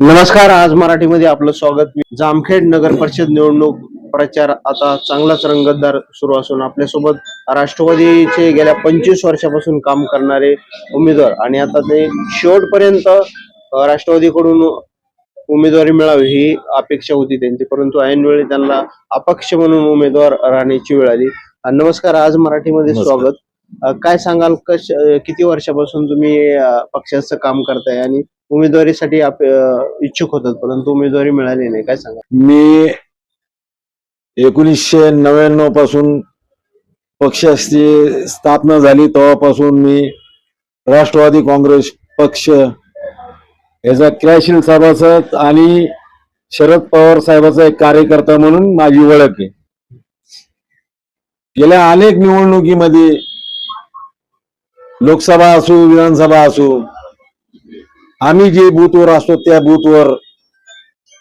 नमस्कार आज मराठीमध्ये आपलं स्वागत. मी जामखेड नगर परिषद निवडणूक प्रचार आता चांगलाच रंगतदार सुरू असून आपल्यासोबत राष्ट्रवादीचे गेल्या पंचवीस वर्षापासून काम करणारे उमेदवार आणि आता ते शेवटपर्यंत राष्ट्रवादीकडून उमेदवारी मिळावी ही अपेक्षा होती त्यांची. परंतु ऐनवेळी त्यांना अपक्ष म्हणून उमेदवार राहण्याची वेळ आली. नमस्कार आज मराठीमध्ये. स्वागत. काय सांगाल कश किती वर्षापासून तुम्ही पक्षाचं काम करताय आणि उमेदवारीसाठी आप- इच्छुक होतात परंतु उमेदवारी मिळाली नाही. काय सांगा मी एकोणीसशे नव्याण्णवपासून पक्षाची स्थापना झाली तेव्हापासून मी राष्ट्रवादी काँग्रेस पक्ष याचा क्रियाशील सभासद आणि शरद पवार साहेबाचा एक कार्यकर्ता म्हणून माझी ओळख आहे. गेल्या अनेक निवडणुकीमध्ये लोकसभा असो विधानसभा असो आम्ही जे बूथवर असतो त्या बूथवर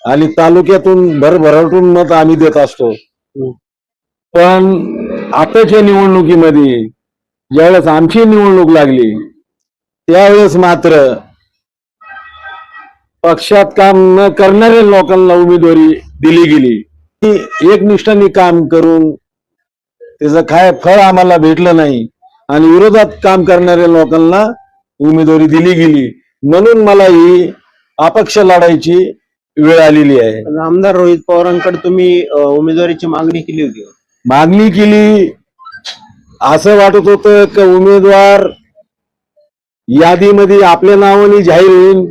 आणि तालुक्यातून भरभराटून मत आम्ही देत असतो. पण आताच्या निवडणुकीमध्ये ज्यावेळेस आमची निवडणूक लागली त्यावेळेस मात्र पक्षात काम न करणाऱ्या लोकांना उमेदवारी दिली गेली. ती एकनिष्ठाने काम करून त्याचं काय फळ आम्हाला भेटलं नाही आणि विरोधात काम करणाऱ्या लोकांना उमेदवारी दिली गेली. म्हणून मला ही अपक्ष लढायची वेळ आलेली आहे. आमदार रोहित पवारांकडे तुम्ही अं, उमेदवारीची मागणी केली होती. मागणी केली असं वाटत होतं की उमेदवार यादीमध्ये आपल्या नावाने जाहीर होईल.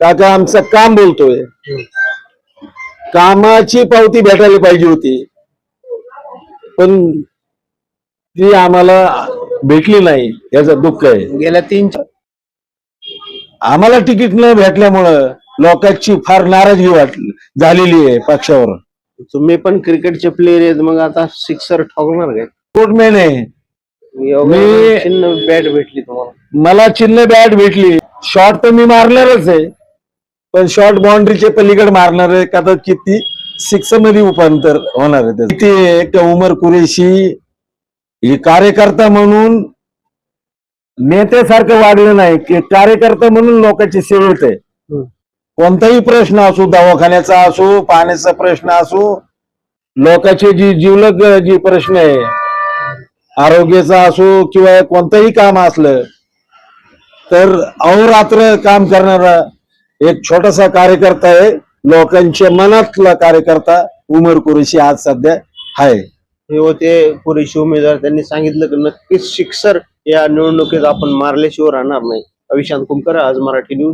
का का आमचं काम बोलतोय. कामाची पावती भेटायला पाहिजे होती. पण ती आम्हाला भेटली नाही. याचं दुःख आहे. गेल्या तीन आम्हाला तिकीट न भेटल्यामुळं लोकांची फार नाराजगी वाटली झालेली आहे पक्षावर. तुम्ही पण क्रिकेटचे प्लेयर आहेत मग आता सिक्सर ठोकणार काय? कोर्टमॅन आहे? मी- चिन्ह बॅट भेटली तुम्हाला. मला चिन्ह बॅट भेटली. शॉट तर मी मारणारच आहे. पण शॉर्ट बाउंड्रीचे पलीकडे मारणार आहे का तर किती सिक्समध्ये रूपांतर होणार आहे त्याचं. किती आहे? का उमर कुरेशी ही कार्यकर्ता म्हणून नेत्यासारखं वाढलं नाही की कार्यकर्ता म्हणून लोकांची सेवेत आहे हम्म. कोणताही प्रश्न असो दवाखान्याचा असो पाण्याचा प्रश्न असो लोकांचे जी जीवलग जी प्रश्न आहे आरोग्याचा असो किंवा कोणतंही काम असलं तर अहोरात्र काम करणारा एक छोटासा कार्यकर्ता आहे. लोकांच्या मनातला कार्यकर्ता उमर कुरेशी आज सध्या आहे. हे होते पुरेशी उमेदवार. त्यांनी सांगितलं की नक्कीच सिक्सर या निवडणुकीत आपण मारल्याशिवाय राहणार नाही. अविशांत कुमकर आज मराठी न्यूज.